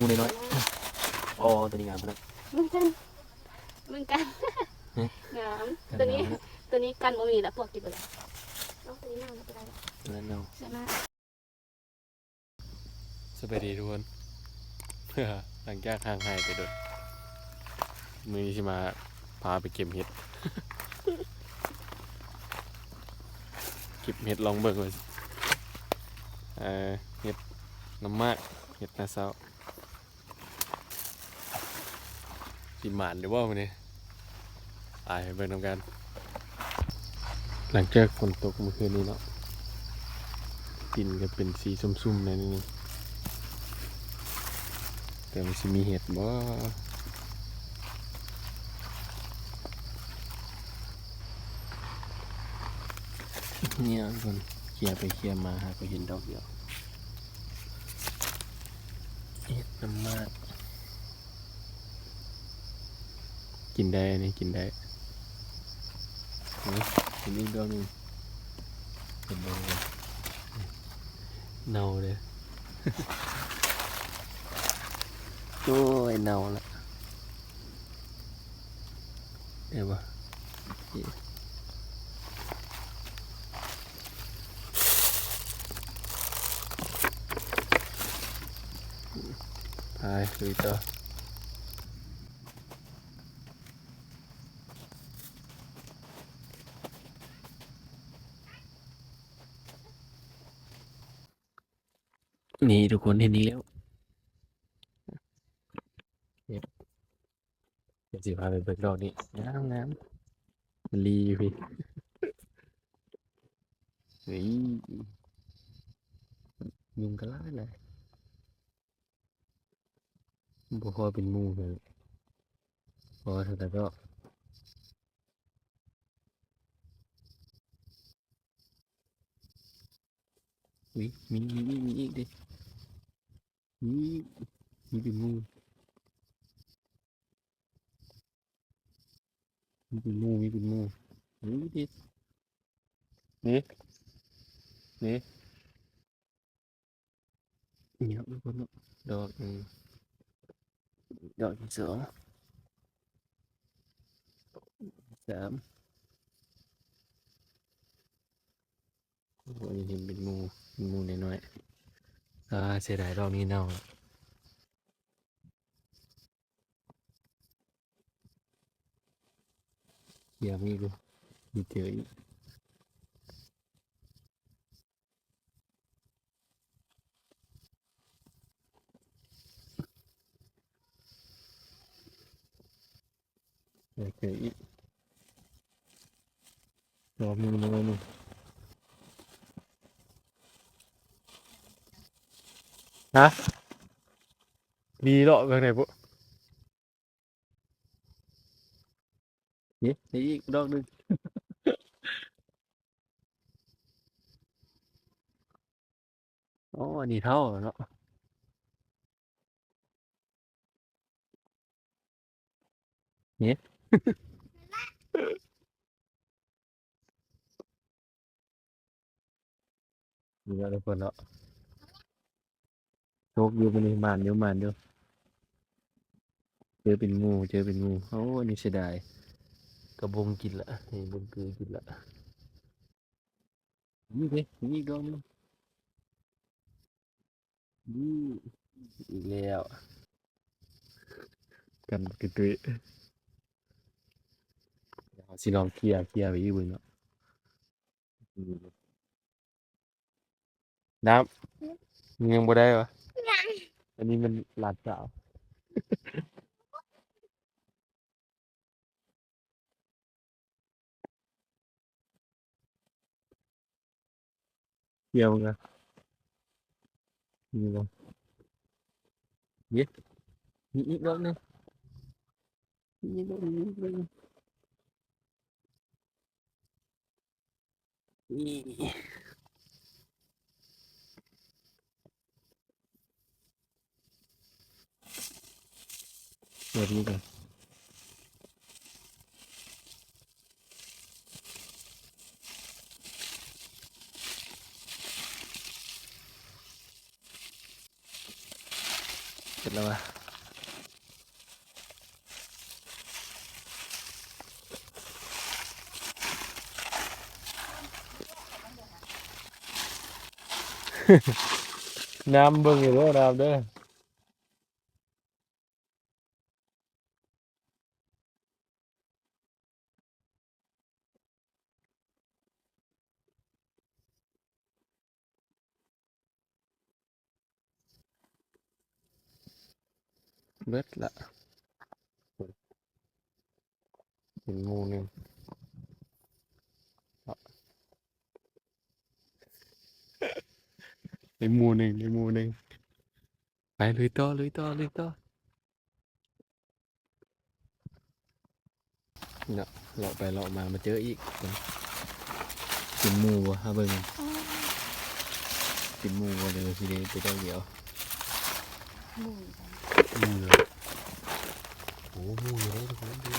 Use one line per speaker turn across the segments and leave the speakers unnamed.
งูน้อยๆอ๋อตัวนี้งามนะ
เหมือนกันเหมือนกัน
เอ๊ะ
งามตัวนี้ตัวนี้กันบ่มีแล้วพวกกินไปแล้วเอาตัวนี้น่าจะได้
ตัวนั้นเนาะ
ใช่ไหม
สบายดีทุกคนหลังจากห่างหายไปโดดมือนี้สิมาพาไปเก็บเห็ดเก็บเห็ดลองเบิ่งเลยเอ่อเห็ดน้ำมากเห็ดนาเซา สิหมานหรือว่ามันนี่ยไปเบิ่งนำกัน หลังจากฝนตกเมื่อคืนนี้เนาะดินก็เป็นสีส้มๆในนี้แต่มันจะมีเห็ดบ่เนี่ยคนเคลียไปเคลียมาหาก็เห็นดอกเดียวเห็ดน้ำมาก กินได้อันนี่กินได้เฮ้ยเห็นอีกดอกหนึงเห็นดอกเลยเน่าเลยโอ้ยเน่าละเดี๋ยวบ่ไปลุยต่อ กคนเห็นนี้แล้วเดี๋ยวสิพาไปเบิกดอกนี่งามงามมันรีอยู่พี่เฮ้ยยุงกระล่าเลยบ่พอเป็นหมูเลยพอแต่ก็วิมีมีมีมีอีกดิ มีมีเป็นหมูมีเป็นหมูมีเป็นหมูนี่ดินี่นี่นี่ครับทุกคนเนาะดอกนึ่ดอกที่สองสามโอ้โหนี่เห็นเป็นหมูเป็นหมูน้อยๆ อ่าเสียดายรอบนี้เน่าเดี๋ยวมีดูมีเจออีกโอเคอีกรอบนี้นะนี่ ฮะดีเลาะไปไหนปุ๊นี่นี่อีกดอกหนึ่งอ๋ออันนี่เท่าเนาะนี่นี่ก็ทุกคนเนาะ โชคอยู่มันนี่มานอยู่มานอยู่เจอเป็นงูเจอเป็นงูโอ้อันนี่เสียดายกระบงกินละนี่บงกือกินละนี่เลยนี่กดอกหนึงนี่อีกแล้วกันกระตุยเดี๋ยวสิลองเคลียร์เคลียร์ไปอีกเบึงเนาะน้ำยังบ่ได้วะ อันนี้มันหลาดสาว เกี่ยวกันนี่บ่เย็ดนี่อีกบหนึงนี่อีกรอบหนึงอีกบหนึงนี่แบบนี้กันเสร็จแล้ววะน้ำเบิ่งอยู่เด้อน้ำเด้อเบิดละเห็นงูหนึ่ งเอาในหมูห นึ่งในหมูหนึ่งไปลุยต่อลุยต่อลุยต่อเนาะเลาะไปเลาะมา มาเจออีกเป็นหมูวะฮะเบิ่งเป็นหมูวะเลยทีเดียวไปได้เดียว
หมู
หมูเลยโอ้หมูอยู่เลยทุกคนดู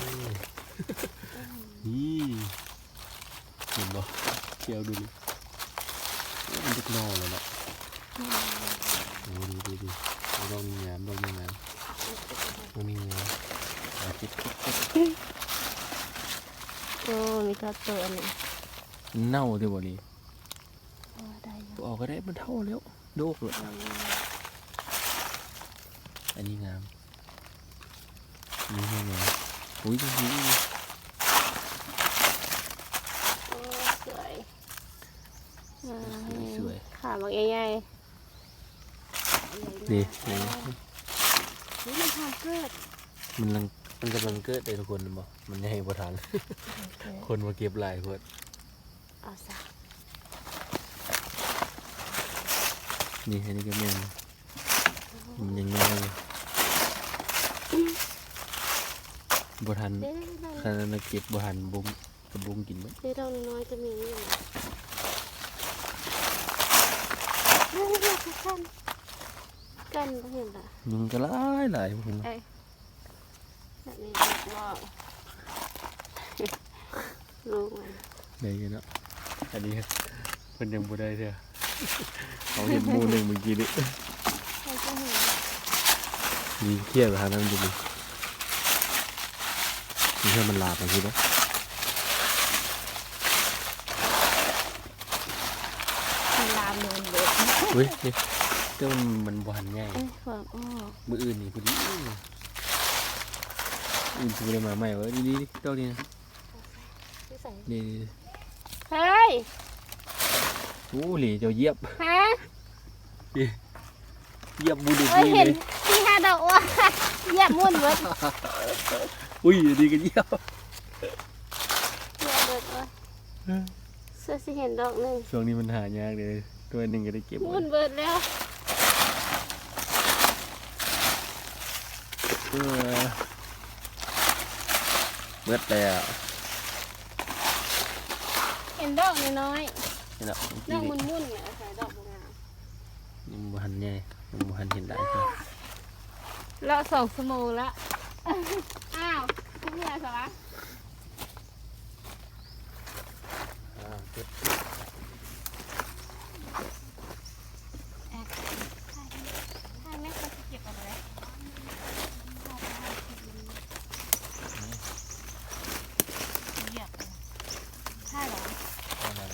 นี่เห็นบ่เกี่ยวดูดิมันจะนอนแล้วเนาะโอ้ดูดูดูลองมีงานลองมีงานลองมีงานอาทิตย์
โอ้มีกระตัวนนี้
เน่าดีกว่านี้
ออ
กก็ได้มันเท่าแล้วโดกเลย อันนี้งามอันนี่งามอุ้ยดูดิ
โอ้สวยอ่า
สวย
ขาบักใหญ่ๆ
ดี
ใหญ่
นี่
มากนี่มันทำเกิด
มันกำลังมันกำลังเกิดเลยทุกคนบอกมันใหญ่ประทาน คนมาเก็บหลายคน
เอาซะ
นี่อันนี้ก็แม่น มันยังน้อยอยู่บ่ทัน
เด้ได้
ขนาดนั้นเก็บบ่ทันบุ้งกระบุ้งกินมั้ย
ได้ดอกน้อยๆจะมีนี่อยู่เฮ้ยเรียกกันกันบ่เห็นล่ะ
ยุงก็หลายหลายผม
เอ้ยแบบนี้เด็กบอกลูกมัน
ได้อยู่เนาะอันนี้เพิ่นยังบ่ได้เด้อเขาเห็นหมู่หนึงเมื่อกี้นี่
ใครจะเห็น
มีเครียดหานั้นดูดิมีแค่มันลาบไปทีเนาะ
มันลามเนินเด็ก
เฮ้ยนี่เจ้ามันมันบ่ทันง่าย
เอ้ยความอ้อ
มื้ออื่นนี่พอดีอื่นสิบ่ได้มาใหม่เว้ยดีๆเจ้านี่นะ
ที่ใส่
นี่
เฮ้ย
โอ้หลีเจ้าเหยียบ
ฮะ
เหยียบบูดู
เอ้ย
นี่
เห็น
เลย
ที่ฮาดอกว่าเหยียบมุ่นเบิด
อุ้ยดีกันเหยียบ
เหยียบเบิดว่าเสื้อสิเห็นดอกหนึ่ง
ช่วงนี้มันหายากเลยตัวหนึ่งก็ได้เก็บไว้
มุ่นเบิดแล้ว
เออเบิดแล้ว
เห็นดอกน้อย
นี่แหละ
ๆดอกมุ่นมุ่นๆเนี่ยใส่ดอกบัวงาม
ยังบ่ทันใหญ่ยังบ่ทันเห็นได้ใช่
เลาะสองสมงละ อ้าวคุณเพื่อนสระ
อ่าเก็บ
ใช่ไหมเขาจะเก็บเอาไปเลยเหยียบเลยใช่เหรอ
เอามา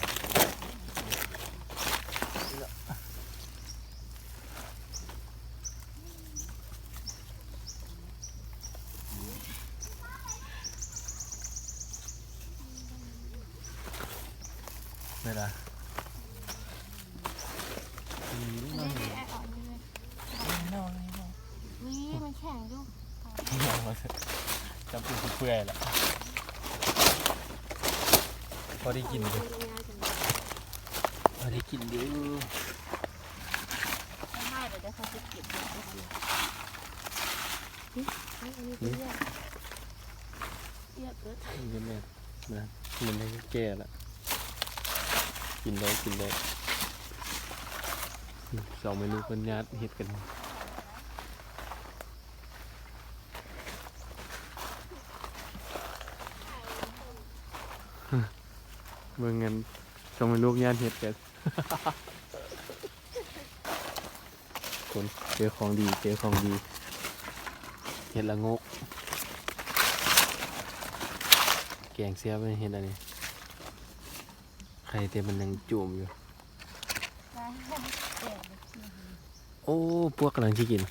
ไม่ละอืม
อันนี้ไอ้อ่อนนี่เลย
นอนนี่นอน
วิมันแข็งอยู่
จำเปื่อยแหละพอได้กินอยู่พอได้กินอยู่
ไม่เดี๋ยวจะเขาจะเก็บเดี๋ยวเขาจะอันนี้เป็นเยอะเยอะเกิน
นี่ก็แม่นนะมันได้แก่ละกินได้กินได้อืมสองเมนูเป็นญาติเฮ็ดกัน เบิ่งกันสองเมนูญาติเฮ็ดกันคนเจอของดีเจอของดีห็ดละงก แกงเสียไปเห็ดอันนี้ไข่เต็มมันยังจุ่มอยู่ โอ้พวกกำลังที่กิน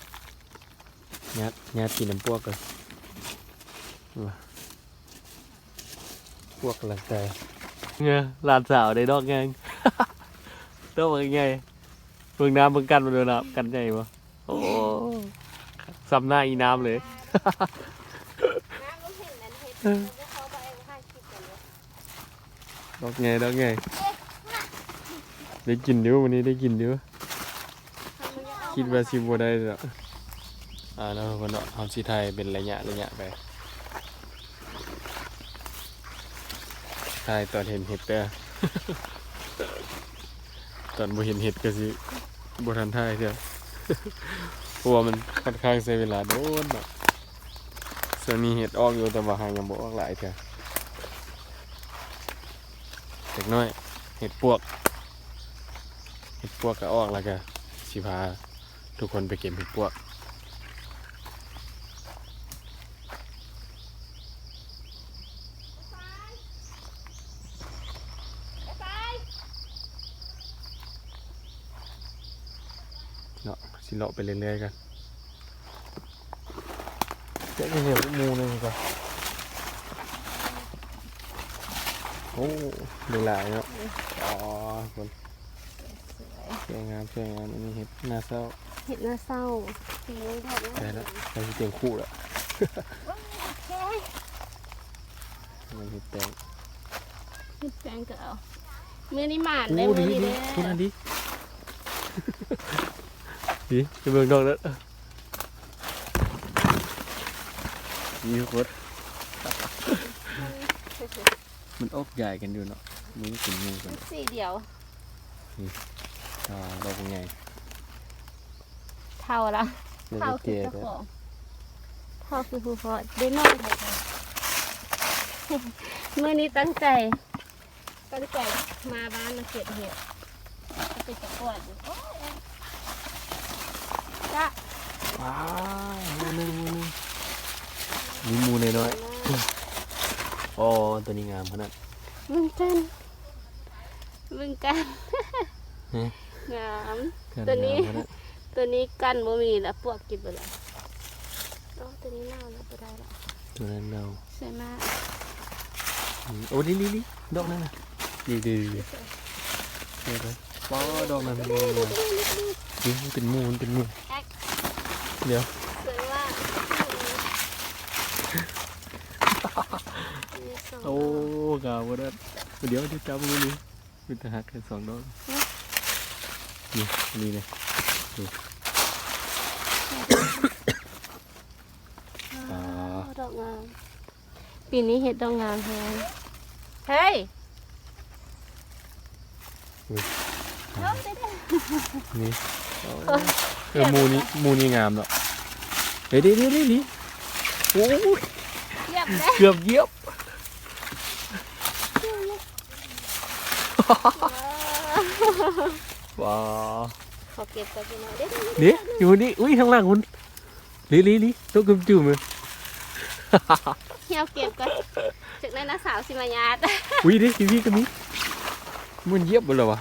ยัดยัดกินน้ำพวกเลยว่ะพวกกำลังใจ เงี้ยหลานสาวได้ดอกไงดอกเป็นไงเบิ่งน้ำเบิ่งกันมาดูนะกันใหญ่ปะโอ้ซ้ำหน้าอีน้ำเลย
ด
อกไงดอกไงได้กินดี๋ยววันนี้ได้กินดี๋ยวคิดว่าสิบ่ได้หรอกอ่าแล้วคนเนาะทำสีไทยเป็นระยะระยะไป ไทยตอนเห็นเห็ดเด้อตอนบ่เห็นเห็ดก็สิบ่ทันไทยเด้อเพราะว่ามันค่อนข้างใช้เวลาโดนเนาะส่วนนี้เห็ดออกอยู่แต่ว่าหางยังบ่ออกหลายเท่าเด็กน้อยเห็ดปวกเห็ดปวกก็ออกแล้วก็สิพาทุกคนไปเก็บเห็ดปวก เนาะสิเลาะไปเรื่อยๆกันเจ๊จะเห็นหมูหนึงก่อนโอ้ดูหลายเนาะอ๋อคนสวยงามสวยงามอันนี้เห็ดหน้าเศร้า
เห็ดหน้าเศร้าสีแดง
ได้แล้วได้ที่เตียงคู่แล้ว
แค่
มันเห็ดแตง
เห็ดแดงก็เอามือนี้หมาน
โอ้
ได้มื
ดี
อนี้
ดี
เด้
คุณ
อ
อัน ดีดีไปเบิ่งดอกแล้วดีโคตรมันออกใหญ่กันอยู่เนาะมันกินงูกัน
สีเดียว
อ่าดอกเป็นไง
เท่าละ
เดี๋ยว
เท่า
จะ
คือ
เจ๊
เจ้า
แล้ว
ของเท่าคือผู้พอได้น้อยเลยค่ะเมื่อนี้ตั้งใจตั้งใจมาบ้านมาเก็บเห็ดก็ไปประกวดอยู่โอ้ยจ้ะ
ว้าวมูหนึงมูหนึงมีหมูน้อยๆอ๋อตัวนี้งามขนาด
มึงกันมึงกัน
ฮะ
งาม
กัน
ตัวนี้
งามขนาด
ตัวนี้กันบ่มีแล้วพวกกินไปแล้วโอ้ตัวนี้เน่าแล้วบ่ได้แล้ว
ตัวนั้นเรา
สวยมาก
อืมโอ้ดีดีดีดอกนั่นน่ะดีดีดีดีเดี๋ยวไปว้าวดอกนั้นมันงามเลยนี่มันเป็นหมูมันเป็นหมู
แอ๊ก
เดี๋ยว
สวยมากมีสอง
โอ้กาวนั่นเดี๋ยวจะจับมือนี่เป็นทหารแค่สองดอกนี่นี่เลยอ่า
ดอกงามปีนี้เห็ดดอกงามแฮงเฮ้ย
อุ้ย
น้องได้ได้
นี่เออหมูนี่หมูนี่งามเนาะ เดี๋ยวเดี๋ยวเดี๋ยวเดี๋ยวนี่โอ้ย
เยียบได้
เกือบเหยียบว้าว
ขอเก็บก่อนพี่น้องเดี๋ยว
เดี๋ยวอยู่นี่อุ้ยข้างล่างคุณลิลิลิต้องกำจุ่มเลย
เหี่ยวเก็บก่อนจากนั้นนะสาวสิมายาด
อุ้ยดิพี่พี่ก็มีมันเหยียบหมดเลยวะ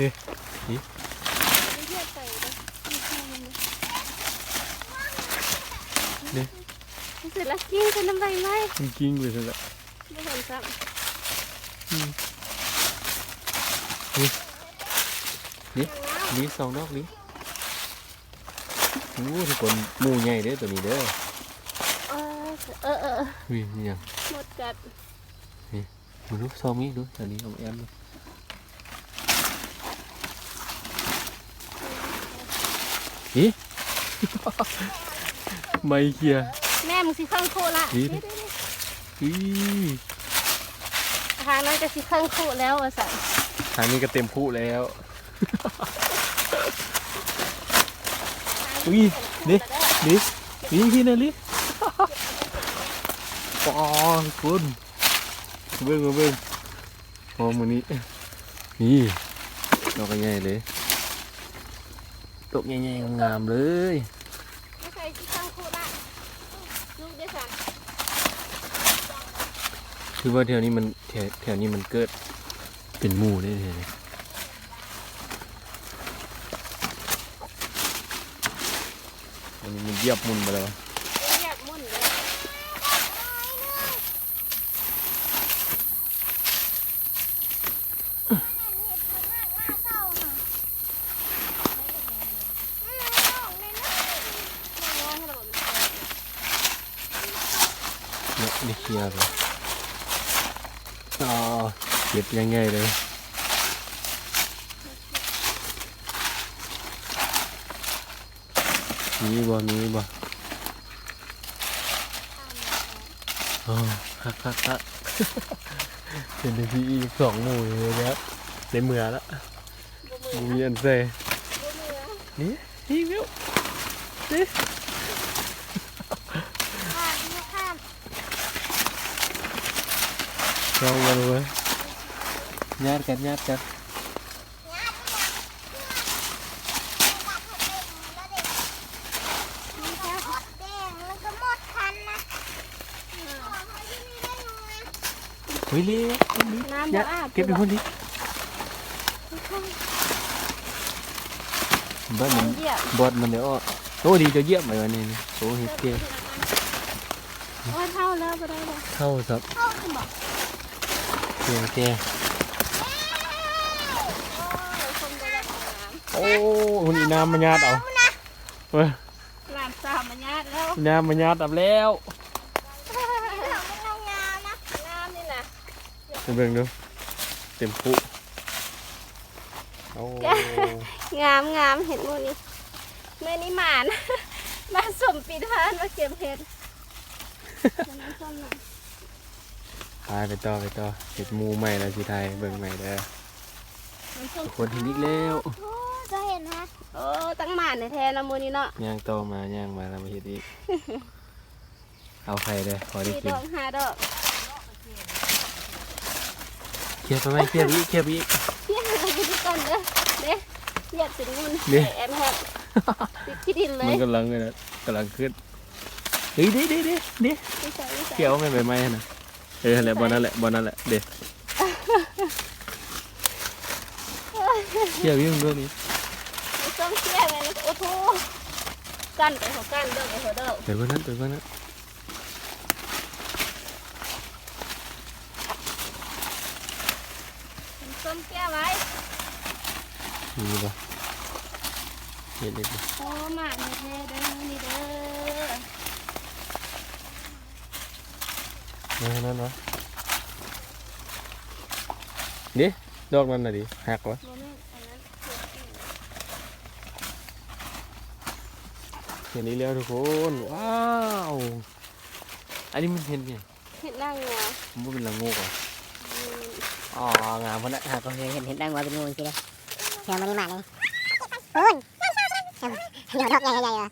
นี่
เยียบไปเลย เสร็จแล้วกินกันน้ำใบไหม
มันกิ้งไปซะแล้ว
ไม่เห็นซ้
นี่สองดอกนี้โอ้ทุกคนหมูใหญ่เด้อตัวนี้เด้อำ
เออเออเออ
อุ้ยนี่ยัง
หมดกัด
ดูดูซองนี้ดูอันนี้ของแอมดูอีไม่เคลียร์
แม่มึงสิเครื่องคู่ละ
นี่
เดี๋ยว
อี
ๆๆทางนั้นจะสิเครื่องคู่แล้วอะสัน
ทางนี้ก็เต็มคู่แล้ว อุ้ยนี่ นี่นี่พี่นาลิปอคุณเบิ้งมาเบิ้งพอมือนี้ นี่ดอกใหญ่เลยตกใหญ่ๆงามๆเลย
ไม่ใส่ที่ข้างคู่ละลูกได้สั่ง
คือว่าแถวนี้มันแถวแถวนี้มันเกิดเป็นหมู่ได้เลยอันนี้มันเยียบมุนไปแล้ว
เนี่ย
เคลียร์เลย ก็บยังไงเลยมีบ่มีบ่อ๋อฮักฮักฮักเป็นในที่อีกสองหมู่เลยนะครับในเมืองละ
บ่มือ
หมูมีอันเซ่
บ่มือ
นี่นี่วิวนี่ลองมาเลยญาติกันญาติกันเฮ้ยเลี้ย
น้ำบ่อาบ
เก็บไปคนนี้บ้านมัน
เยี่ยม
บอดมันเดี๋ยวอ้อโอ้ดีจะเยี่ยม เลยวันนี้นี่โอ้เฮ็ดเก่ง
ว่าเท่าแล้วบ่ได้เลย
เข้าครับเก่งเก่ง
คนบ่ได้ของน้
โอ้คนอีน้ำมันญาติเอาเว้ยำ
น้ำสามมันญาติแล้ว
อีน้ำมันญาติเอาแล้ว
น้ำนี่นะ
ไปเบิ่งดูเต็มปุโอ้
งามงามเห็นหมูนี่เมื่อนี้หมาน มาสมปีทานมาเก็บเห็ดมันน้ำส้มหน่อย
พาไปต่อไปต่อเห็ดหมูใหม่แล้วสิไทยเบิ่งใหม่เด้อ
น้ำส้ม
ทุกคนเห็นอีกแล้ว
จะเห็นฮะโอ้ตั้งหมานแท้ๆนะหมูนี่เนาะ
ย่างต่อมาย่างมาแล้วมาเห็ดอีก เอาใครเลยพอได้
สี่
กิ
ด
น
อกห้าดอก
เคลียร์ไปไหมเคลียร์ไปอีกเคลียร์ไปอีก
เที่ยงเราไปดูก่อนเด้อเด้เหยียบถึงมุน
เด้
แอนแฮกติดที่ดินเล
มัน
ย
กำลังเลยนะกำลังขึ้นเฮ้ยเด้เด้เด้เด้
ไม่ใส่ไม่ใส่
เกี่ยวไม่ไปไหมนะเออนั่นแหละบอลนั่นแหละบอลนั่นแหละเด็ดเกี่ยวยิ่งด้วยนี่
ไม่ส้มเที่ยง เลยนะโอ้โหกันไปหัวกันเด้อไปหัวเด้อ
เดี๋ยวบอลนั้นเดี๋ยวบอลนั้น
ส้มแก้วไว้
มีปะเห็ดเด็ด
โอ้หมาแท้ๆเด้อนี่เด้อ
เออนั่นวะดิดอกนั้นน่ะดิหักวะ
โมเมนต์อันนั้น
เห็นนี้แล้วทุกคน ว้าว อันนี้มันเห็นไง
เห็ดนางงัว
มันเป็นละโงกอะ
อืม
อ๋องามคนละหาก็เห็นเห็นเห็นได้ว่าเป็นงูจริงเลยแถวมันนี่มาเลยโอ้ยเดี๋ยวดอกใหญ่ใหญ่เลย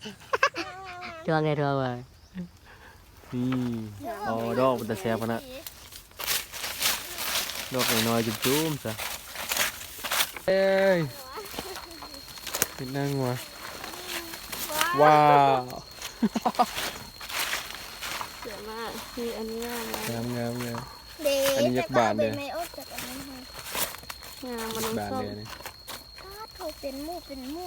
จวงเลยทัวร์ว่า
นี่อ๋อดอกมันจะแซ่บขนาดดอกน้อยๆจุ่มๆซะเอ้ยเห็นนั่งวะ ว้าว
เสือมากมีอันนี้งามนะ
งามงามงาม
เด็ก
อันนี้ยักษ์บานเลย
ไม่อดจากอันนั้นค่ะ
งามมัน
บาน
น้ำส้ม
เลยนี่
อ้าวโถเป็นหมูเป็นหมู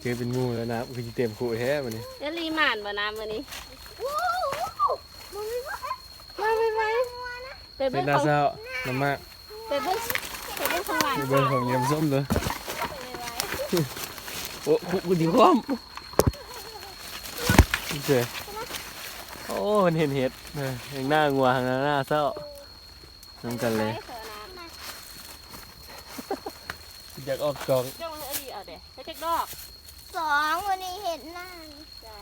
เจอเป็นงูแล้วนะคือสิเต็มขู่แท้มันนี่
เอลีหมานบ่น้ำวันนี้
ว้าวมันไม่ว่า
มาไม่ไหมไป
เป็
เบิ้
น
ง
ดา
ของ
เศร้าน้ำมาก
ไปเบิ้งไปเบิ้งของหวาน
มีเบอร์ของยำส้มเลย
ไปเลยไว้
โอ้คุกูดีคว่ำเจ๋โอ้ มันเห็นเห็ดเออยังหน้างัวทางหน้าเศร้าน้ำกันเลย
ไปขอน้ำ
อยากออกกอง
จ้องให้อดีเอาเด้ให้เจ๊กดอก
สองวันนี้เห็นหน้า
จ้า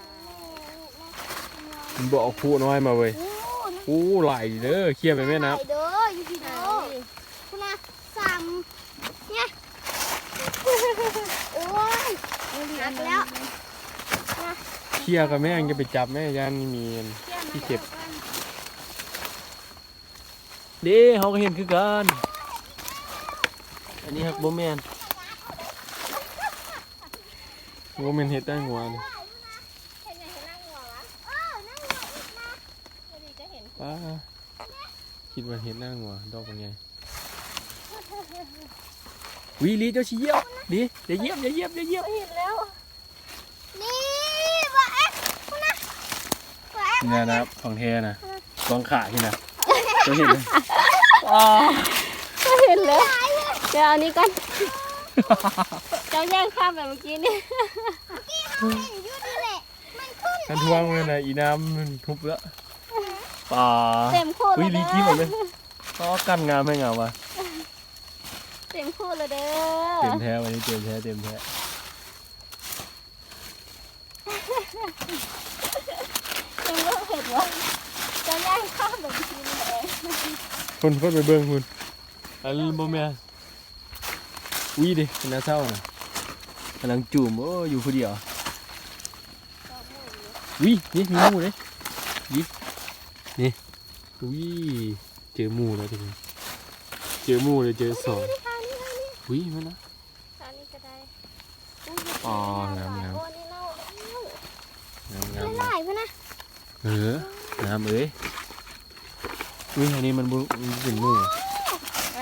มันบอกผู้น้อยมาเว้ย
โอ้นะ
อู้ไหลเด้อเคลียร์ไปแม่น้
ไปเด้ออยู่ที่
ไหน
เด้อคุณนะสามเนี่ยโอ้ย หักแล้วำ
เคลียร์กับแม่งจะไปจับแม่ยันมีอันที่เก็บเด้เขาก็เห็นคือกันอันนี้ฮักโบแมนว่ามันเห็ดได้หัวนี่
เห็นไงเห็นนั่งหัววะ
เออนั่งหัวอีกนะ
พอดีจะเห็น
ป้าคิดว่าเห็ดหน้าหัวดอกเป็นไง วิลีเจ้าชี้เยี่ยวดิอย่าเยี่ยมอย่าเยี่ยมอย่าเยี่ยม
เห็นแล้ว
นี่ว่าเอ๊ะคุณนะว่าเอ๊ะ
นี่นะครับของเทนะกองขาที่นะจะเห็นเลยอ๋อ
ก็เห็นแล้วเดี๋ยวเอานี้ก่อนเจ้าแย่งข้ามแบบเมื่อกี้นี่
ที่เขาเห็นอยู่นี่แหละมันขึ้น
ท่านทวงเลยนะอีน้ำมันทุบแล้วป่า
เต็มคู่เล
วิ
ย
ลี
เด้
กี้หม
อ
ดเลยอ๋อกันงามให้งามวะ
เต็มคู่เลยเด้
เต็มแท้วันนี้เต็มแท้เต็มแท้
เต็มก็เห็นว่าเจ้ายข้ามแบบเมื่อกี้นี่แหละ
คนคนไปเบิ่งคุณอันบ่แม่นวิดิเป็นน่าเศร้านะกำลังจูมโอ้อยู่คนเดียววินี่มีหมูเลยวินี่วิเจอหมูแล้วทุกคนเจอหมูเลยเจอสอง วิมันนะ
อันนี้ก็ได้
อ๋องามงาม
โอ้นี่เน่าแล้ว
งามงาม
หลายพะนะ
เอองามเอ้ยวิอันนี้มันบ่มันเป็นหมู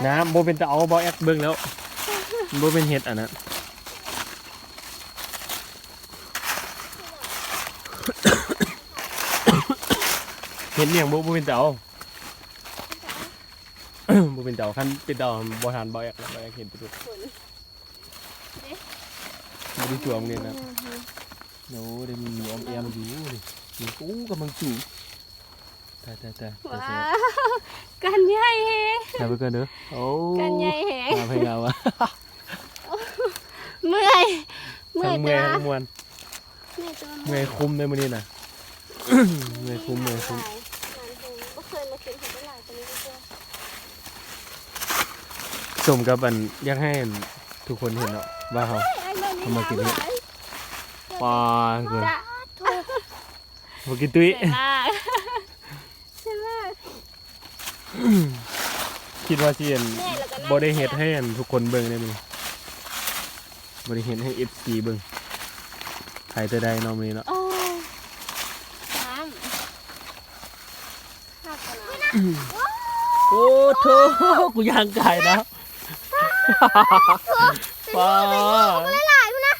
น้ำโบเป็นตะเอาบอแอดเบิ่งแล้วมันโบเป็นเห็ดอันนั้นเห็นเนี่ยบ่บ่เป็นเตา บ่เป็นเตาคันเป็นเตาบ่ทานบ่อยากแล้วบ่อยากเห็นประตูบ่ได้ตัวมันนี่นะโน้ได้มีหมูออมแอมอยู่นี่นี่อู้กำลังจู่ตายตายตายตาย
ว้า
ตายว
กันใหญ่แฮง
ตายไปก่อนเด้อโอ้
กันใหญ่แฮง
มาให้งาวะ
เมื่อยเมื่อ
ทั้
ย
งเมื่อย
จ้า
ทั้งมวน
เมื่อยตัว
เมื่อยคุ้มเลยมื้อนี้น่ะเมื่อยคุ้มเมื่อยคุ้ม
ก็เคยมากินของหลายตัวนี้ด้วย
สมกับอันอยากให้ทุกคนเห็นเนาะว่าเขา เอามากินนี่ ปลาเกิน
จ้ะ
บ่กินตุ้ย
ใช่มากใช่มาก
คิดว่าสิเห็น
แม่แล้วก็นั่ง
บ่ได้เฮ็ดให้อันทุกคนเบิ่งได้มื้อนี้บ่ได้เฮ็ดให้ FC เบิ่งใครจะได้เนาะมื้อนี้เนาะ
โอ้น้ำข้าวกันนะ
โอ้โธ่กูย่างไก่นะ ปลา
หลายพะนะ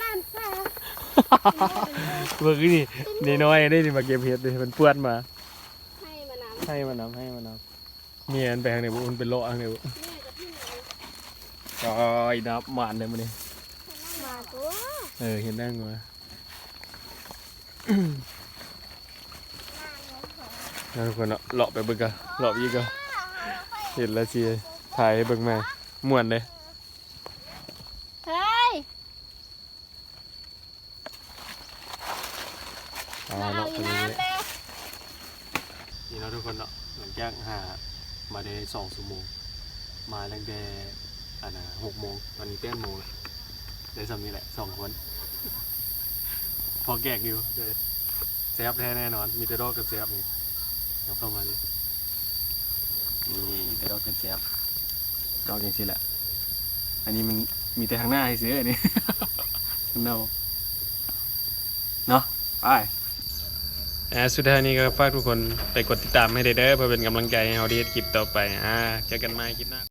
ลานแปด
เบิ่นี่น้อยได้นี่มาเก็บเห็ดดิมันเปื้อนมา
ให้มาน้ำ
ให้มานำให้มานำเมียนไปทางไหนบ่มันเป็นโลทางไหนบ่
แม่กับพี่หนู
อ๋ออีนับหมานเลยมื้อนี้
มาตัว
เออเห็นนั่งมาแล้วทุกคนเนาะเลาะไปบิ่งกันเลาะอีกก็ เห็นแล้วสิถ่ายให้เบิ่งมาม่วนเลย
เฮ้ย
อ่า
มาเอา
เลาะ
อี
ไปเรื่อย
น้ำเลย
ๆนี่เนาะทุกคนเนาะหลังจากหามาได้สองชั่วโมงมาตั้งแต่อันน่ะหกโมงตอนนี้แปดโมงแล้วได้สำนี้แหละสองคน พอแกกอยู่เลยแซฟแท้แน่นอน มีแต่ดอกกับแซฟนี่เอาเข้ามาดินี่ แต่ดอกกับแซฟดอกอย่างสิแหละ อันนี้มันมีแต่ทางหน้าให้ซื้ออันนี้ข้างนอกเนาะไปอ่าสุดท้ายนี้ก็ฝากทุกคนไปกดติดตามให้ได้เด้อเพื่อเป็นกำลังใจให้เราได้คลิปต่อไปอ่าเจอกันใหม่คลิปหน้า